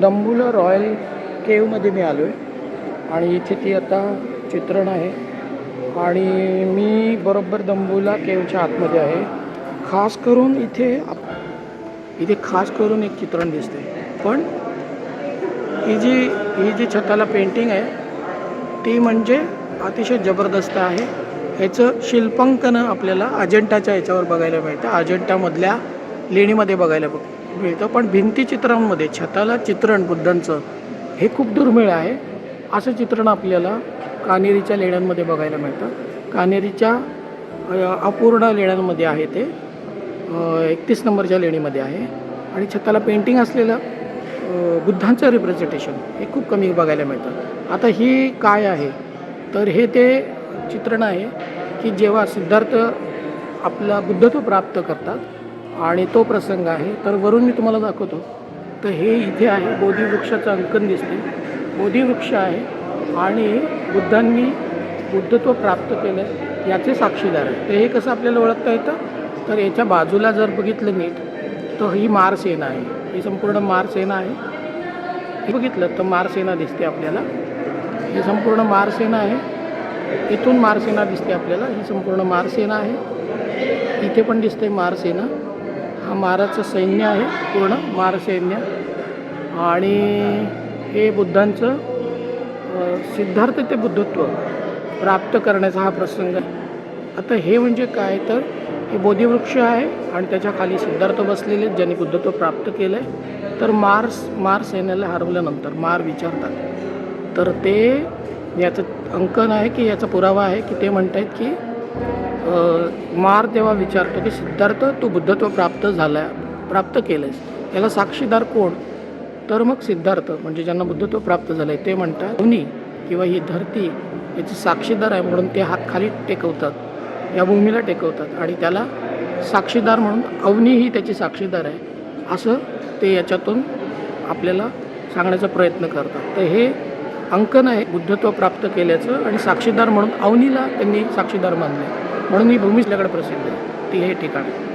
दंबुला royal केवमध्ये मी आलो आहे आणि इथे ती आता चित्रण आहे. आणि मी बरोबर दंबुला केवच्या आतमध्ये आहे. खास करून इथे आप- इथे खास करून एक चित्रण दिसते. पण ही जी ही जी छताला पेंटिंग आहे ती म्हणजे अतिशय जबरदस्त आहे. ह्याचं शिल्पांकन आपल्याला अजंठाच्या याच्यावर बघायला मिळतं. अजंठामधल्या लेणीमध्ये बघायला बघ मिळतं. पण भिंतीचित्रांमध्ये छताला चित्रण बुद्धांचं हे खूप दुर्मिळ आहे. असं चित्रण आपल्याला कानेरीच्या लेण्यांमध्ये बघायला मिळतं. कानेरीच्या अपूर्ण लेण्यांमध्ये आहे ते. एकतीस नंबरच्या लेणीमध्ये आहे. आणि छताला पेंटिंग असलेलं बुद्धांचं रिप्रेझेंटेशन हे खूप कमी बघायला मिळतं. आता ही काय आहे? तर हे ते चित्रण आहे की जेव्हा सिद्धार्थ आपला बुद्धत्व प्राप्त करतात आणि तो प्रसंग आहे. तर वरून मी तुम्हाला दाखवतो. तर हे इथे आहे. बोधीवृक्षाचं अंकन दिसते. बोधीवृक्ष आहे आणि बुद्धांनी बुद्धत्व प्राप्त केलं याचे साक्षीदार आहे. तर हे कसं आपल्याला ओळखता येतं? तर याच्या बाजूला जर बघितलं नीट तर ही मारसेना आहे. ही संपूर्ण मारसेना आहे. हे बघितलं तर मारसेना दिसते आपल्याला. ही संपूर्ण मारसेना आहे. इथून मारसेना दिसते आपल्याला. ही संपूर्ण मारसेना आहे. इथे पण दिसते मारसेना हा माराचं सैन्य आहे पूर्ण मार सैन्य. आणि हे बुद्धांचं सिद्धार्थ ते बुद्धत्व प्राप्त करण्याचा हा प्रसंग आहे. आता हे म्हणजे काय? तर हे बोधिवृक्ष आहे आणि त्याच्याखाली सिद्धार्थ बसलेले आहेत, ज्यांनी बुद्धत्व प्राप्त केलं आहे तर मार्स मार सैन्याला हरवल्यानंतर मार विचारतात. तर ते याचं अंकन आहे की याचा पुरावा आहे की ते म्हणत आहेत की मार तेव्हा विचारतो की सिद्धार्थ तू बुद्धत्व प्राप्त झाला प्राप्त केलं आहेस याला साक्षीदार कोण? तर मग सिद्धार्थ म्हणजे ज्यांना बुद्धत्व प्राप्त झालं आहे ते म्हणतात अवनी किंवा ही धरती याची साक्षीदार आहे म्हणून ते हात खाली टेकवतात या भूमीला टेकवतात आणि त्याला साक्षीदार म्हणून अवनी ही त्याची साक्षीदार आहे. असं ते याच्यातून आपल्याला सांगण्याचा प्रयत्न करतात. तर हे अंकन आहे बुद्धत्व प्राप्त केल्याचं आणि साक्षीदार म्हणून अवनीला त्यांनी साक्षीदार मानले. म्हणून ही भूमीचल्याकडे प्रसिद्ध आहे. ती हे ठिकाण आहे.